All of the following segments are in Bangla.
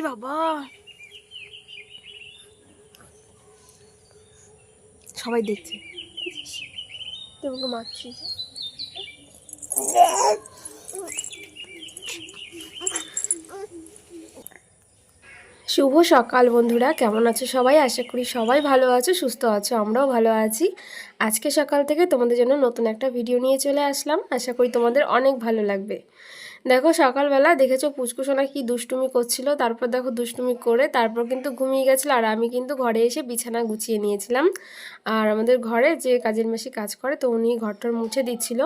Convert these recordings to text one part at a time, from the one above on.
বাবারি বাবা। সবাই দেখছে। তোমাকে মারছি। শুভ সকাল বন্ধুরা, কেমন আছো সবাই? আশা করি সবাই ভালো আছো, সুস্থ আছো, আমরাও ভালো আছি। আজকে সকাল থেকে তোমাদের জন্য নতুন একটা ভিডিও নিয়ে চলে আসলাম। আশা করি তোমাদের অনেক ভালো লাগবে। দেখো সকালবেলা দেখেছ পুচকুসোনা কি দুষ্টুমি করছিল, তারপর দেখো দুষ্টুমি করে তারপর কিন্তু ঘুমিয়ে গেছিল, আর আমি কিন্তু ঘরে এসে বিছানা গুছিয়ে নিয়েছিলাম। আর আমাদের ঘরে যে কাজের মাসি কাজ করে, তো উনি ঘরটার মুছে দিচ্ছিল,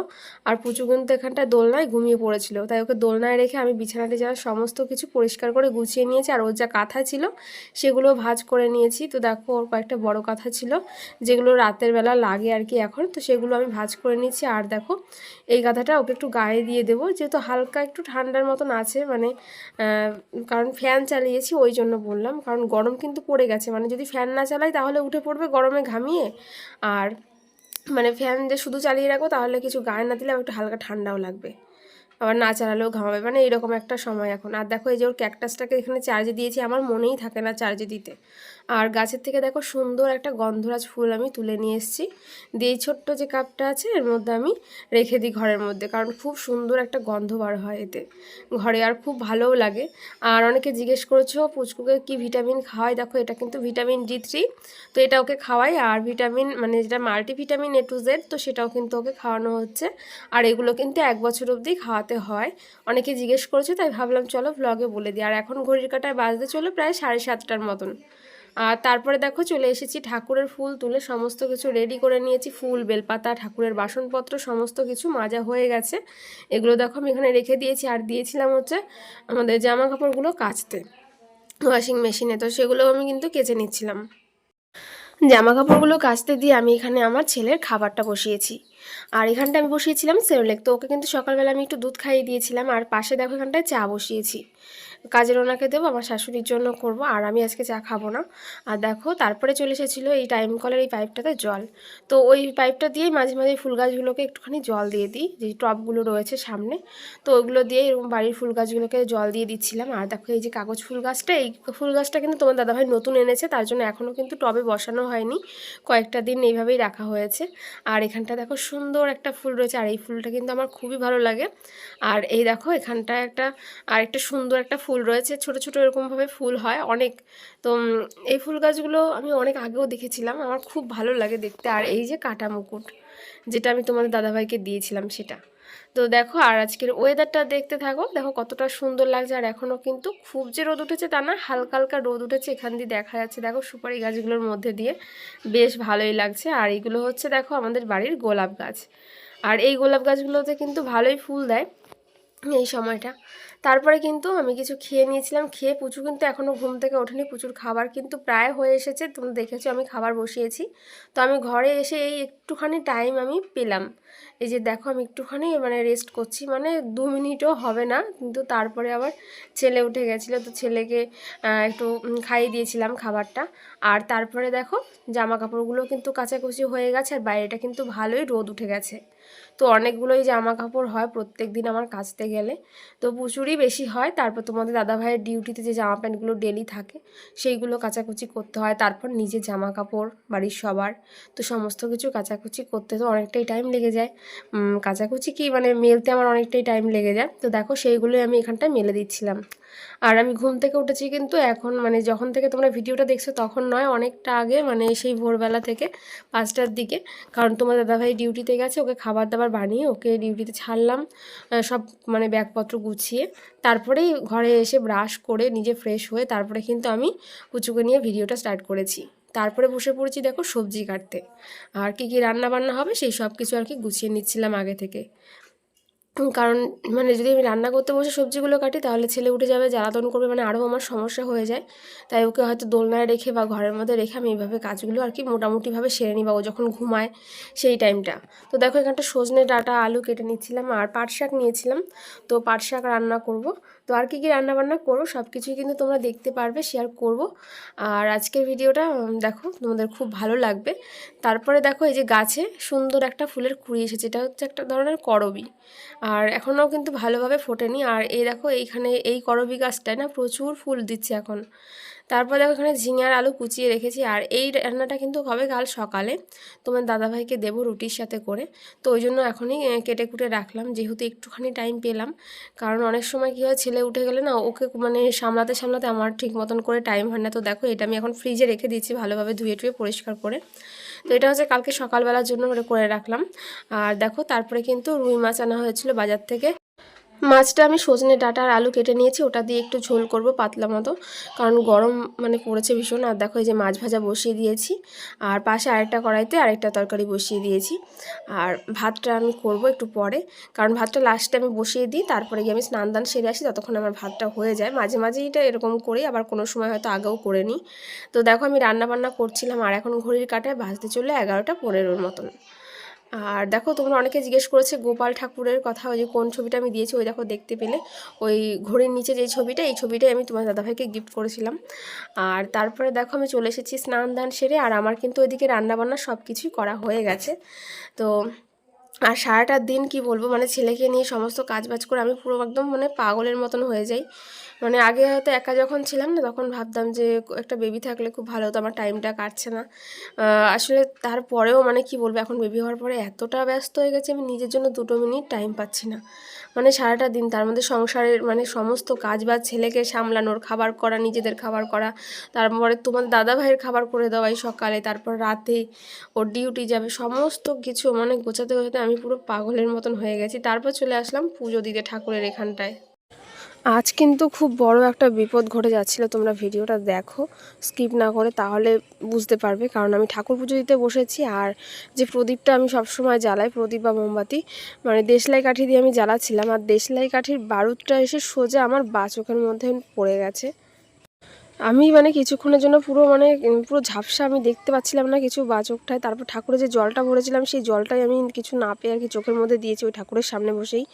আর পুচু কিন্তু এখানটা দোলনায় ঘুমিয়ে পড়েছিল। তাই ওকে দোলনায় রেখে আমি বিছানাটি যাওয়ার সমস্ত কিছু পরিষ্কার করে গুছিয়ে নিয়েছি, আর ওর যা কাঁথা ছিল সেগুলো ভাজ করে নিয়েছি। তো দেখো ওর কয়েকটা বড় কাঁথা ছিল, যেগুলো রাতের বেলা লাগে আর কি এখন, তো সেগুলো আমি ভাজ করে নিয়েছি আর দেখো এই গাধাটা ওকে একটু গায়ে দিয়ে দেবো। যেহেতু হালকা একটু ঠান্ডার মতন আছে মানে কারণ ফ্যান চালিয়েছি ওই জন্য বললাম। কারণ গরম কিন্তু পড়ে গেছে মানে যদি ফ্যান না চালাই তাহলে উঠে পড়বে গরমে ঘামিয়ে। আর মানে ফ্যান যে শুধু চালিয়ে রাখব তাহলে কিছু গায়ে না দিলে একটু হালকা ঠান্ডাও লাগবে। আবার না চালালেও ঘামাবে। মানে এরকম একটা সময় এখন। আর দেখো এই যে ওর ক্যাকটাসটাকে এখানে চার্জে দিয়েছি, আমার মনেই থাকে না চার্জে দিতে। আর গাছের থেকে দেখো সুন্দর একটা গন্ধরাজ ফুল আমি তুলে নিয়ে এসেছি। দিয়ে ছোট্ট যে কাপটা আছে, এর মধ্যে আমি রেখে দিই ঘরের মধ্যে। কারণ খুব সুন্দর একটা গন্ধ বার হয় এতে। ঘরে আর খুব ভালোও লাগে। আর অনেকে জিজ্ঞেস করেছ, পুচকুকে কি ভিটামিন খাওয়াই? দেখো এটা কিন্তু ভিটামিন ডি থ্রি তো এটা ওকে খাওয়াই। আর ভিটামিন মানে যেটা মাল্টিভিটামিন এ টু জেড তো সেটাও কিন্তু ওকে খাওয়ানো হচ্ছে। আর এগুলো কিন্তু এক বছর অবধি খাওয়াতে হয়। অনেকে জিজ্ঞেস করেছে, তাই ভাবলাম চলো ভ্লগে বলে দিই। আর এখন ঘড়ির কাটায় বাজতে চলো প্রায় সাড়ে সাতটার মতন। আর তারপরে দেখো চলে এসেছি ঠাকুরের ফুল তুলে, সমস্ত কিছু রেডি করে নিয়েছি, ফুল, বেলপাতা, ঠাকুরের বাসনপত্র, সমস্ত কিছু মাজা হয়ে গেছে। এগুলো দেখো আমি এখানে রেখে দিয়েছি আর দিয়েছিলাম হচ্ছে আমাদের জামা কাপড়গুলো কাচতে ওয়াশিং মেশিনে তো সেগুলো আমি কিন্তু কেচে নিচ্ছিলাম। জামা কাপড়গুলো কাচতে দিয়ে আমি এখানে আমার ছেলের খাবারটা বসিয়েছি। আর এখানটা আমি বসিয়েছিলাম সেরোলেক। তো ওকে কিন্তু সকালবেলা আমি একটু দুধ খাইয়ে দিয়েছিলাম। আর পাশে দেখো এখানটায় চা বসিয়েছি। কাজের ওনাকে দেবো, আমার শাশুড়ির জন্য করব, আর আমি আজকে চা খাব না। আর দেখো, তারপরে চলে এসেছিল এই টাইম কলের এই পাইপটাতে জল। তো ওই পাইপটা দিয়েই মাঝে মাঝে ফুল গাছগুলোকে একটুখানি জল দিয়ে দিই, যে টবগুলো রয়েছে সামনে। তো ওইগুলো দিয়ে এরকম বাড়ির ফুল গাছগুলোকে জল দিয়ে দিচ্ছিলাম। আর দেখো, এই যে কাগজ ফুল গাছটা, এই ফুল গাছটা কিন্তু তোমার দাদাভাই নতুন এনেছে, তার জন্য এখনও কিন্তু টবে বসানো হয়নি। কয়েকটা দিন এইভাবেই রাখা হয়েছে। আর এখানটা দেখো, সুন্দর একটা ফুল রয়েছে, আর এই ফুলটা কিন্তু আমার খুবই ভালো লাগে। আর এই দেখো, এখানটায় একটা আর একটা সুন্দর একটা ফুল রয়েছে, ছোট ছোট এরকমভাবে ফুল হয় অনেক। তো এই ফুল গাছগুলো আমি অনেক আগেও দেখেছিলাম, আমার খুব ভালো লাগে দেখতে। আর এই যে কাটা মুকুট, যেটা আমি তোমাদের দাদাভাইকে দিয়েছিলাম সেটা। তো দেখো, আর আজকের ওয়েদারটা দেখতে থাকো, দেখো কতটা সুন্দর লাগছে। আর এখনও কিন্তু খুব যে রোদ উঠেছে তা না হালকা হালকা রোদ উঠেছে এখান দিয়ে দেখা যাচ্ছে। দেখো সুপারি গাছগুলোর মধ্যে দিয়ে বেশ ভালোই লাগছে। আর এইগুলো হচ্ছে দেখো আমাদের বাড়ির গোলাপ গাছ। আর এই গোলাপ গাছগুলোতে কিন্তু ভালোই ফুল দেয় এই সময়টা। তারপরে কিন্তু আমি কিছু খেয়ে নিয়েছিলাম, খেয়ে পুচু কিন্তু এখনও ঘুম থেকে ওঠেনি। প্রচুর খাবার কিন্তু প্রায় হয়ে এসেছে, তোমরা দেখেছ আমি খাবার বসিয়েছি। তো আমি ঘরে এসে এই একটুখানি টাইম আমি পেলাম। এই যে দেখো আমি একটুখানি মানে রেস্ট করছি মানে দু মিনিটও হবে না, কিন্তু তারপরে আবার ছেলে উঠে গেছিল, তো ছেলেকে একটু খাইয়ে দিয়েছিলাম খাবারটা। আর তারপরে দেখো জামা কাপড়গুলো কিন্তু কাচাকুচি হয়ে গেছে, আর বাইরেটা কিন্তু ভালোই রোদ উঠে গেছে। তো অনেকগুলোই জামা কাপড় হয় প্রত্যেক দিন আমার কাচতে গেলে। তো প্রচুরই বেশি হয়। তারপর তোমাদের দাদাভাইয়ের ডিউটিতে যে জামা প্যান্টগুলো ডেলি থাকে, সেইগুলো কাচাকুচি করতে হয়। তারপর নিজে জামা কাপড় বাড়ির সবার, তো সমস্ত কিছু কাচাকুচি করতে তো অনেকটাই টাইম লেগে যায়। কাচাকুচি কি মানে মেলতে আমার অনেকটাই টাইম লেগে যায়। তো দেখো সেইগুলোই আমি এখানটায় মেলে দিচ্ছিলাম। আর আমি ঘুম থেকে উঠেছি কিন্তু এখন মানে যখন থেকে তোমরা ভিডিওটা দেখছ তখন নয়, অনেকটা আগে মানে সেই ভোরবেলা থেকে পাঁচটার দিকে। কারণ তোমার দাদাভাই ডিউটিতে গেছে, ওকে খাবার দাবার বানিয়ে ওকে ডিউটিতে ছাড়লাম সব মানে ব্যাগপত্র গুছিয়ে। তারপরেই ঘরে এসে ব্রাশ করে নিজে ফ্রেশ হয়ে তারপরে কিন্তু আমি কুচুকে নিয়ে ভিডিওটা স্টার্ট করেছি। তারপরে বসে পড়েছি দেখো সবজি কাটতে। আর কি কি রান্না বান্না হবে সেই সব কিছু আর কি গুছিয়ে নিচ্ছিলাম আগে থেকে। কারণ মানে যদি আমি রান্না করতে বসে সবজিগুলো কাটি, তাহলে ছেলে উঠে যাবে, জ্বালাতন করবে মানে আরও আমার সমস্যা হয়ে যায়। তাই ওকে হয়তো দোলনায় রেখে বা ঘরের মধ্যে রেখে আমি এইভাবে কাজগুলো আর কি মোটামুটিভাবে সেরে নিই বা ও যখন ঘুমায় সেই টাইমটা। তো দেখো, এখানটা সজনে ডাটা আলু কেটে নিচ্ছিলাম আর পাট শাক নিয়েছিলাম। তো পাট শাক রান্না করব। তো আর কী কী রান্নাবান্না করো সব কিছুই কিন্তু তোমরা দেখতে পারবে শেয়ার করব। আর আজকের ভিডিওটা দেখো, তোমাদের খুব ভালো লাগবে। তারপরে দেখো, এই যে গাছে সুন্দর একটা ফুলের কুড়ি এসেছে, এটা হচ্ছে একটা ধরনের করবি। আর এখনও কিন্তু ভালোভাবে ফোটেনি। আর এই দেখো, এইখানে এই করবি গাছটায় না প্রচুর ফুল দিচ্ছে এখন। তারপর দেখো এখানে ঝিঙে আর আলু কুচিয়ে রেখেছি, আর এই রান্নাটা কিন্তু হবে কাল সকালে। তোমার দাদাভাইকে দেবো রুটির সাথে করে। তো ওই জন্য এখনই কেটে কুটে রাখলাম, যেহেতু একটুখানি টাইম পেলাম। কারণ অনেক সময় কী হয়, ছেলে উঠে গেলে না, ওকে মানে সামলাতে সামলাতে আমার ঠিক মতন করে টাইম হয় না। তো দেখো, এটা আমি এখন ফ্রিজে রেখে দিচ্ছি ভালোভাবে ধুয়ে টুয়ে পরিষ্কার করে। তো এটা হচ্ছে কালকে সকালবেলার জন্য করে রাখলাম। আর দেখো, তারপরে কিন্তু রুই মাছ আনা হয়েছিল বাজার থেকে। মাছটা আমি সজনে ডাঁটা আর আলু কেটে নিয়েছি, ওটা দিয়ে একটু ঝোল করব পাতলা মতো। কারণ গরম মানে পড়েছে ভীষণ, আর দেখো এই যে মাছ ভাজা বসিয়ে দিয়েছি, আর পাশে আরেকটা কড়াইতে আরেকটা তরকারি বসিয়ে দিয়েছি। আর ভাতটা আমি করব একটু পরে, কারণ ভাতটা লাস্টে আমি বসিয়ে দিই, তারপরে গিয়ে আমি স্নান দান সেরে আসি, ততক্ষণ আমার ভাতটা হয়ে যায়। মাঝে মাঝে এটা এরকম করি আবার কোনো সময় হয়তো আগেও করে নিই। তো দেখো আমি রান্না বান্না করছিলাম, আর এখন ঘড়ির কাটায় বাজতে চলে এগারোটা পনেরোর মতন। আর দেখো, তোমরা অনেকে জিজ্ঞেস করেছে গোপাল ঠাকুরের কথা, ওই যে কোন ছবিটা আমি দিয়েছি, ওই দেখো দেখতে পেলে। ওই ঘড়ির নিচে যে ছবিটা, এই ছবিটাই আমি তোমার দাদাভাইকে গিফট করেছিলাম। আর তারপরে দেখো, আমি চলে এসেছি স্নান দান সেরে, আর আমার কিন্তু ওইদিকে রান্নাবান্না সব কিছুই করা হয়ে গেছে। তো, আর সারাটা দিন কি বলব মানে ছেলেকে নিয়ে সমস্ত কাজ বাজ করে আমি পুরো একদম মানে পাগলের মতন হয়ে যাই। মানে আগে হয়তো একা যখন ছিলাম না, তখন ভাবতাম যে একটা বেবি থাকলে খুব ভালো হতো, আমার টাইমটা কাটছে না। আসলে তারপরেও মানে কি বলব, এখন বেবি হওয়ার পরে এতটা ব্যস্ত হয়ে গেছে, আমি নিজের জন্য দুটো মিনিট টাইম পাচ্ছি না। মানে সারাটা দিন তার মধ্যে সংসারের মানে সমস্ত কাজ বাজ ছেলেকে সামলানোর, খাবার করা, নিজেদের খাবার করা, তারপরে তোমার দাদা ভাইয়ের খাবার করে দেওয়া এই সকালে, তারপর রাতে ওর ডিউটি যাবে, সমস্ত কিছু মানে গোছাতে গোছাতে আমি পুরো পাগলের মতন হয়ে গেছি। তারপর চলে আসলাম পুজো দিতে ঠাকুরের এখানটায়। আজ কিন্তু খুব বড় একটা বিপদ ঘটে যাচ্ছিল, তোমরা ভিডিওটা দেখো, স্কিপ না করে তাহলে বুঝতে পারবে, কারণ আমি ঠাকুর পুজো দিতে বসেছি আর যে প্রদীপটা আমি সবসময় জ্বালাই, প্রদীপ বা মোমবাতি মানে দেশলাই কাঠি দিয়ে আমি জ্বালাচ্ছিলাম, আর দেশলাই কাঠির বারুদটা এসে সোজা আমার বা চোখের মধ্যে পড়ে গেছে। আমি মানে কিছুক্ষণের জন্য পুরো মানে পুরো ঝাপসা আমি দেখতে পাচ্ছিলাম না কিছু বা চোখটায়। তারপর ঠাকুরের যে জলটা ভরেছিলাম, সেই জলটাই আমি কিছু না পেয়ে আর কি চোখের মধ্যে দিয়েছি ওই ঠাকুরের সামনে বসেই।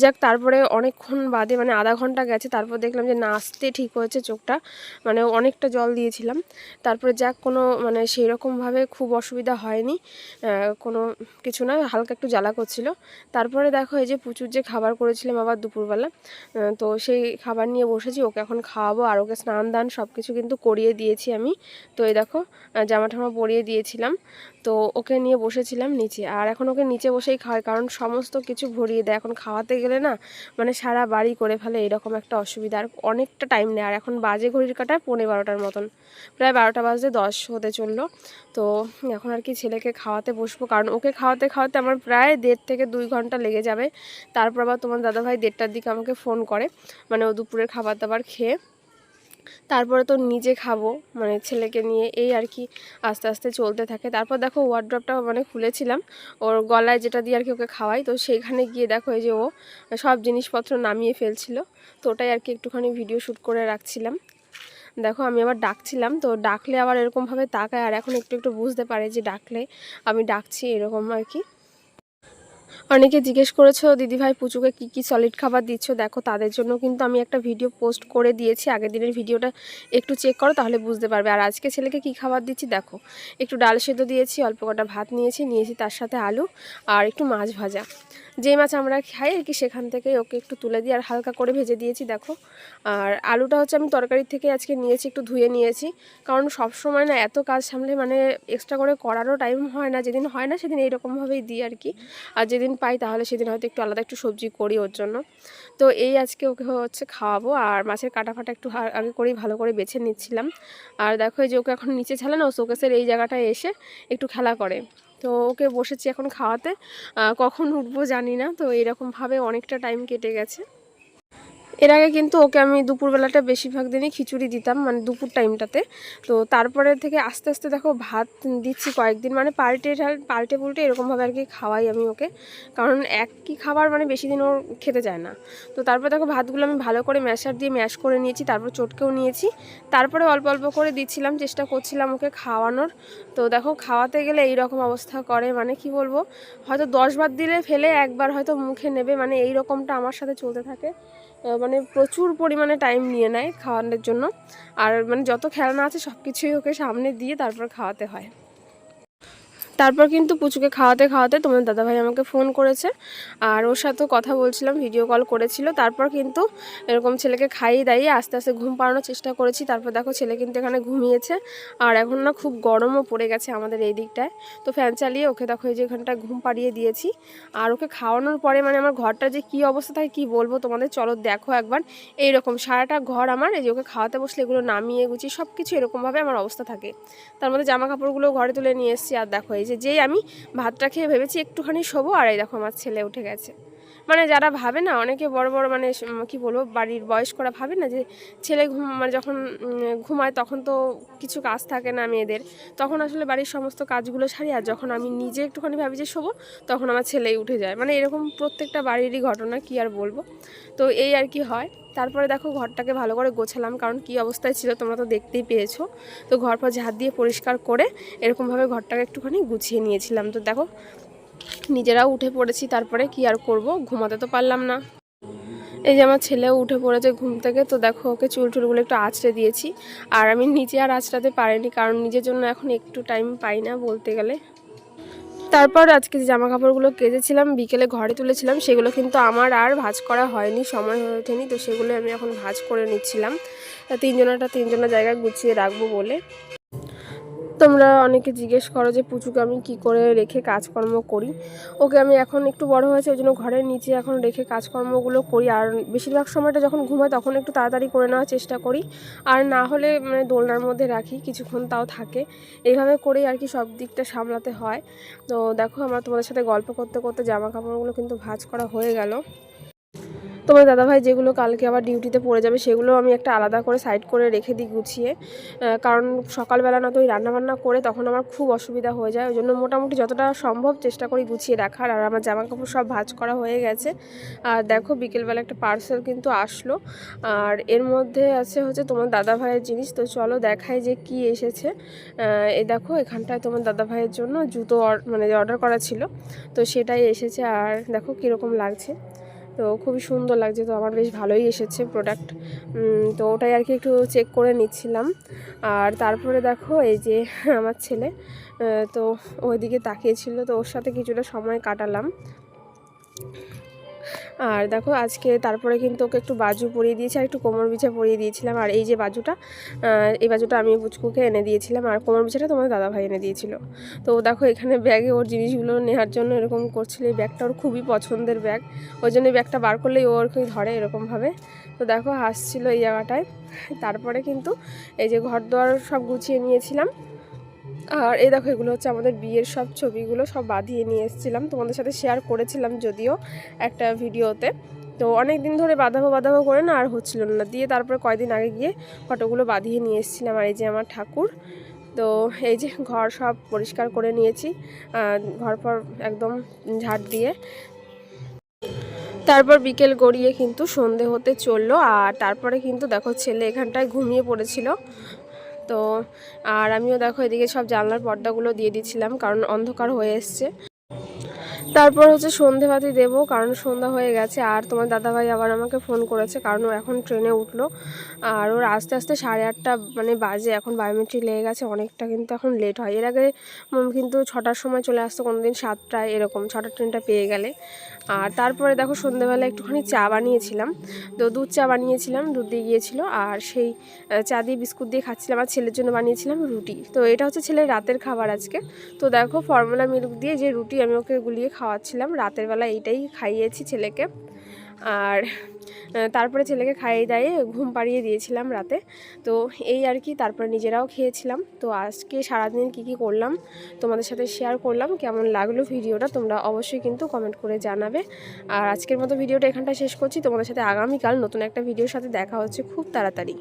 যাক, তারপরে অনেকক্ষণ বাদে মানে আধা ঘণ্টা গেছে, তারপর দেখলাম যে নাচতে ঠিক হয়েছে চোখটা। মানে অনেকটা জল দিয়েছিলাম। তারপরে যাক, কোনো মানে সেই রকমভাবে খুব অসুবিধা হয়নি। কোনো কিছু না, হালকা একটু জ্বালা করছিল। তারপরে দেখো, এই যে প্রচুর যে খাবার করেছিলাম আবার দুপুরবেলা তো সেই খাবার নিয়ে বসেছি, ওকে এখন খাওয়াবো আর ওকে স্নান দান সব কিছু কিন্তু করিয়ে দিয়েছি আমি। তো এই দেখো জামা টামা পরিয়ে দিয়েছিলাম। তো ওকে নিয়ে বসেছিলাম নিচে। আর এখন ওকে নিচে বসেই খাওয়াই, কারণ সমস্ত কিছু ভরিয়ে দেয়। এখন খাওয়াতে গেলে না মানে সারা বাড়ি করে ফেলে এরকম একটা অসুবিধা। আর অনেকটা টাইম নেয়। আর এখন বাজে ঘড়ির কাটায় পৌনে বারোটার মতন। প্রায় বারোটা বাজতে দশ হতে চলল। তো এখন আর কি ছেলেকে খাওয়াতে বসবো। কারণ ওকে খাওয়াতে খাওয়াতে আমার প্রায় দেড় থেকে দুই ঘণ্টা লেগে যাবে। তারপর আবার তোমার দাদাভাই দেড়টার দিকে আমাকে ফোন করে। মানে ও দুপুরের খাবার দাবার খেয়ে তারপরে তো নিজে খাব মানে ছেলেকে নিয়ে এই আর কি আস্তে আস্তে চলতে থাকে। তারপর দেখো ওয়ার্ড্রপটা মানে খুলেছিলাম, ওর গলায় যেটা দিয়ে আর কি ওকে খাওয়াই, তো সেইখানে গিয়ে দেখো এই যে ও সব জিনিসপত্র নামিয়ে ফেলছিল, তো ওটাই আর কি একটুখানি ভিডিও শ্যুট করে রাখছিলাম। দেখো আমি আবার ডাকছিলাম, তো ডাকলে আবার এরকমভাবে তাকায়, আর এখন একটু একটু বুঝতে পারে যে ডাকলে আমি ডাকছি এরকম আর কি। অনেকে জিজ্ঞেস করেছ দিদিভাই পুচুকে কি কি সলিড খাবার দিচ্ছ? দেখো, তাদের জন্য কিন্তু আমি একটা ভিডিও পোস্ট করে দিয়েছি। আগের দিনের ভিডিওটা একটু চেক করো, তাহলে বুঝতে পারবে। আর আজকে ছেলেকে কি খাবার দিচ্ছি, দেখো। একটু ডাল সেদ্ধ দিয়েছি, অল্প কটা ভাত নিয়েছি নিয়েছি তার সাথে আলু আর একটু মাছ ভাজা। যেই মাছ আমরা খাই আর কি, সেখান থেকে ওকে একটু তুলে দিয়ে আর হালকা করে ভেজে দিয়েছি, দেখো। আর আলুটা হচ্ছে আমি তরকারির থেকে আজকে নিয়েছি, একটু ধুয়ে নিয়েছি। কারণ সব সময় না এত কাজ সামলে মানে এক্সট্রা করে করারও টাইম হয় না, যেদিন হয় না সেদিন এইরকমভাবেই দিই আর কি। আর যেদিন পাই তাহলে সেদিন হয়তো একটু আলাদা একটু সবজি করি ওর জন্য। তো এই আজকে ওকে হচ্ছে খাওয়াবো আর মাছের কাটা ফাটা একটু আগে করেই ভালো করে বেছে নিচ্ছিলাম। আর দেখো এই যে ওকে এখন নিচে ছালে না, ও শোকেসের এই জায়গাটায় এসে একটু খেলা করে। তো ওকে বসেছি এখন খাওয়াতে। কখন উঠবো জানি না। তো এরকমভাবে অনেকটা টাইম কেটে গেছে। এর আগে কিন্তু ওকে আমি দুপুরবেলাটা বেশিরভাগ দিনই খিচুড়ি দিতাম মানে দুপুর টাইমটাতে। তো তারপরে থেকে আস্তে আস্তে দেখো ভাত দিচ্ছি কয়েকদিন মানে পাল্টে পাল্টে পুল্টে এরকমভাবে আর কি খাওয়াই আমি ওকে। কারণ একই খাবার মানে বেশি দিন ওর খেতে যায় না। তো তারপর দেখো ভাতগুলো আমি ভালো করে ম্যাশার দিয়ে ম্যাশ করে নিয়েছি তারপর চটকেও নিয়েছি। তারপরে অল্প অল্প করে দিচ্ছিলাম চেষ্টা করছিলাম ওকে খাওয়ানোর। তো দেখো খাওয়াতে গেলে এই রকম অবস্থা করে মানে কি বলব হয়তো দশ বার দিলে ফেলে একবার হয়তো মুখে নেবে মানে এই রকমটা আমার সাথে চলতে থাকে। আহ, মানে প্রচুর পরিমাণে টাইম নিয়ে নেয় খাওয়ানোর জন্য। আর মানে যত খেলনা আছে সব কিছুই ওকে সামনে দিয়ে তারপর খাওয়াতে হয়। তারপর কিন্তু পুচুকে খাওয়াতে খাওয়াতে তোমার দাদাভাই আমাকে ফোন করেছে। আর ওর সাথেও কথা বলছিলাম ভিডিও কল করেছিল। তারপর কিন্তু এরকম ছেলেকে খাইয়ে দাইয়ে আস্তে আস্তে ঘুম পাড়ানোর চেষ্টা করেছি। তারপর দেখো ছেলে কিন্তু এখানে ঘুমিয়েছে। আর এখন না খুব গরমও পড়ে গেছে আমাদের এই দিকটায়। তো ফ্যান চালিয়ে ওকে দেখো এই যে এখানটায় ঘুম পাড়িয়ে দিয়েছি। আর ওকে খাওয়ানোর পরে মানে আমার ঘরটা যে কী অবস্থা থাকে কী বলব তোমাদের? চলো দেখো একবার। এইরকম সারাটা ঘর আমার, এই যে ওকে খাওয়াতে বসলে এগুলো নামিয়ে গুছিয়ে সব কিছু এরকমভাবে আমার অবস্থা থাকে। তার মধ্যে জামা কাপড়গুলো ঘরে তুলে নিয়ে এসেছি। আর দেখো এই যে যেই আমি ভাতটা খেয়ে ভেবেছি একটুখানি শোবো, আর এই দেখো আমার ছেলে উঠে গেছে। মানে যারা ভাবে না, অনেকে বড় বড় মানে কি বলব, বাড়ির বয়স্করা ভাবে না যে ছেলে ঘুম মানে যখন ঘুমায় তখন তো কিছু কাজ থাকে না মেয়েদের। তখন আসলে বাড়ির সমস্ত কাজগুলো সারি আর যখন আমি নিজে একটুখানি ভাবি যে শোবো, তখন আমার ছেলেই উঠে যায়। মানে এরকম প্রত্যেকটা বাড়িরই ঘটনা কি আর বলব? তো এই আর কি হয়। তারপরে দেখো ঘরটাকে ভালো করে গোছালাম, কারণ কি অবস্থায় ছিল তোমরা তো দেখতেই পেয়েছ। তো ঘর পর ঝাঁট দিয়ে পরিষ্কার করে এরকমভাবে ঘরটাকে একটুখানি গুছিয়ে নিয়েছিলাম। তো দেখো নিজেরাও উঠে পড়েছি, তারপরে কি আর করব? ঘুমাতে তো পারলাম না। এই যে আমার ছেলেও উঠে পড়েছে ঘুম থেকে, তো দেখো ওকে চুল টুলগুলো একটু আঁচড়ে দিয়েছি। আর আমি নিজে আর আঁচড়াতে পারিনি, কারণ নিজের জন্য এখন একটু টাইম পাই না বলতে গেলে। তারপর আজকে যে জামা কাপড়গুলো কেজেছিলাম বিকেলে ঘরে তুলেছিলাম, সেগুলো কিন্তু আমার আর ভাঁজ করা হয়নি, সময় হয়ে ওঠেনি, তো সেগুলো আমি এখন ভাঁজ করে নিচ্ছিলাম। তিনজনাটা তিনজনের জায়গায় গুছিয়ে রাখব বলে। তোমরা অনেকে জিজ্ঞেস করো যে, পুচুকে আমি কি করে রেখে কাজকর্ম করি? ওকে আমি এখন একটু বড় হয়েছে, ওই জন্য ঘরের নিচে এখন রেখে কাজকর্মগুলো করি। আর বেশিরভাগ সময়টা যখন ঘুমায় তখন একটু তাড়াতাড়ি করে নেওয়ার চেষ্টা করি। আর না হলে মানে দোলনার মধ্যে রাখি, কিছুক্ষণ তাও থাকে। এইভাবে করেই আর কি সব দিকটা সামলাতে হয়। তো দেখো, আমরা তোমাদের সাথে গল্প করতে করতে জামা কাপড়গুলো কিন্তু ভাঁজ করা হয়ে গেল। তোমার দাদাভাই যেগুলো কালকে আবার ডিউটিতে পড়ে যাবে, সেগুলো আমি একটা আলাদা করে সাইড করে রেখে দিই গুছিয়ে। কারণ সকালবেলা না তো ওই রান্নাবান্না করে তখন আমার খুব অসুবিধা হয়ে যায়। ওই জন্য মোটামুটি যতটা সম্ভব চেষ্টা করি গুছিয়ে রাখার। আর আমার জামা কাপড় সব ভাজ করা হয়ে গেছে। আর দেখো বিকেলবেলা একটা পার্সেল কিন্তু আসলো। আর এর মধ্যে আছে হচ্ছে তোমার দাদাভাইয়ের জিনিস। তো চলো দেখাই যে কি এসেছে। এ দেখো এখানটায় তোমার দাদাভাইয়ের জন্য জুতো মানে অর্ডার করা ছিল। তো সেটাই এসেছে। আর দেখো কীরকম লাগছে। তো খুবই সুন্দর লাগছে, তো আমার বেশ ভালোই এসেছে প্রোডাক্ট তো ওটাই আর কি একটু চেক করে নিচ্ছিলাম। আর তারপরে দেখো এই যে আমার ছেলে তো ওইদিকে তাকিয়েছিল তো ওর সাথে কিছুটা সময় কাটালাম। আর দেখো আজকে তারপরে কিন্তু ওকে একটু বাজু পরিয়ে দিয়েছি, আর একটু কোমর বিছা পরিয়ে দিয়েছিলাম। আর এই যে বাজুটা এই বাজুটা আমি পুচকুকে এনে দিয়েছিলাম, আর কোমর বিছাটা তোমার দাদাভাই এনে দিয়েছিল। তো দেখো এখানে ব্যাগে ওর জিনিসগুলো নেওয়ার জন্য এরকম করছিল। এই ব্যাগটা ওর খুবই পছন্দের ব্যাগ ওই জন্য ব্যাগটা বার করলেই ও ওরকে ধরে এরকমভাবে। তো দেখো হাসছিল এই জায়গাটায়। তারপরে কিন্তু এই যে ঘর দোয়ার সব গুছিয়ে নিয়েছিলাম। আর এই দেখো, এগুলো হচ্ছে আমাদের বিয়ের সব ছবিগুলো, সব বাঁধিয়ে নিয়ে এসেছিলাম। তোমাদের সাথে শেয়ার করেছিলাম যদিও একটা ভিডিওতে। তো অনেক দিন ধরে বাঁধাবো বাঁধাবো করে না আর হচ্ছিল না। দিয়ে তারপরে কয়দিন আগে গিয়ে ফটোগুলো বাঁধিয়ে নিয়ে এসেছিলাম আর এই যে আমার ঠাকুর। তো এই যে ঘর সব পরিষ্কার করে নিয়েছি ঘর পর একদম ঝাড় দিয়ে। তারপর বিকেল গড়িয়ে কিন্তু সন্ধে হতে চলল। আর তারপরে কিন্তু দেখো ছেলে এখানটায় ঘুমিয়ে পড়েছিল। তো আর আমিও দেখো এদিকে সব জানলার পর্দাগুলো দিয়ে দিয়েছিলাম কারণ অন্ধকার হয়ে এসছে। তারপর হচ্ছে সন্ধেবাতি দেবো, কারণ সন্ধ্যা হয়ে গেছে। আর তোমার দাদাভাই আবার আমাকে ফোন করেছে, কারণ ও এখন ট্রেনে উঠল। আর ওর আস্তে আস্তে সাড়ে আটটা মানে বাজে, এখন বায়োমেট্রিক লেগে গেছে, অনেকটা কিন্তু এখন লেট হয়। এর আগে কিন্তু ছটার সময় চলে আসতো কোনো দিন সাতটায়, এরকম ছটার ট্রেনটা পেয়ে গেলে। আর তারপরে দেখো সন্ধ্যেবেলা একটুখানি চা বানিয়েছিলাম। তো দুধ চা বানিয়েছিলাম, দুধ দিয়ে গিয়েছিল। আর সেই চা দিয়ে বিস্কুট দিয়ে খাচ্ছিলাম, আর ছেলের জন্য বানিয়েছিলাম রুটি। তো এটা হচ্ছে ছেলের রাতের খাবার আজকে। তো দেখো ফর্মুলা মিল্ক দিয়ে যে রুটি আমি ওকে গুলিয়ে খাওয়াচ্ছিলাম। রাতের বেলা এইটাই খাইয়েছি ছেলেকে। আর তারপরে ছেলেকে খাইয়ে দাইয়ে ঘুম পাড়িয়ে দিয়েছিলাম রাতে। তো এই আর কি, তারপরে নিজেরাও খেয়েছিলাম। তো আজকে সারাদিন কি কি করলাম তোমাদের সাথে শেয়ার করলাম, কেমন লাগল ভিডিওটা তোমরা অবশ্যই কিন্তু কমেন্ট করে জানাবে। আর আজকের মতো ভিডিওটা এখানটা শেষ করছি। তোমাদের সাথে আগামীকাল নতুন একটা ভিডিওর সাথে দেখা হচ্ছে খুব তাড়াতাড়ি।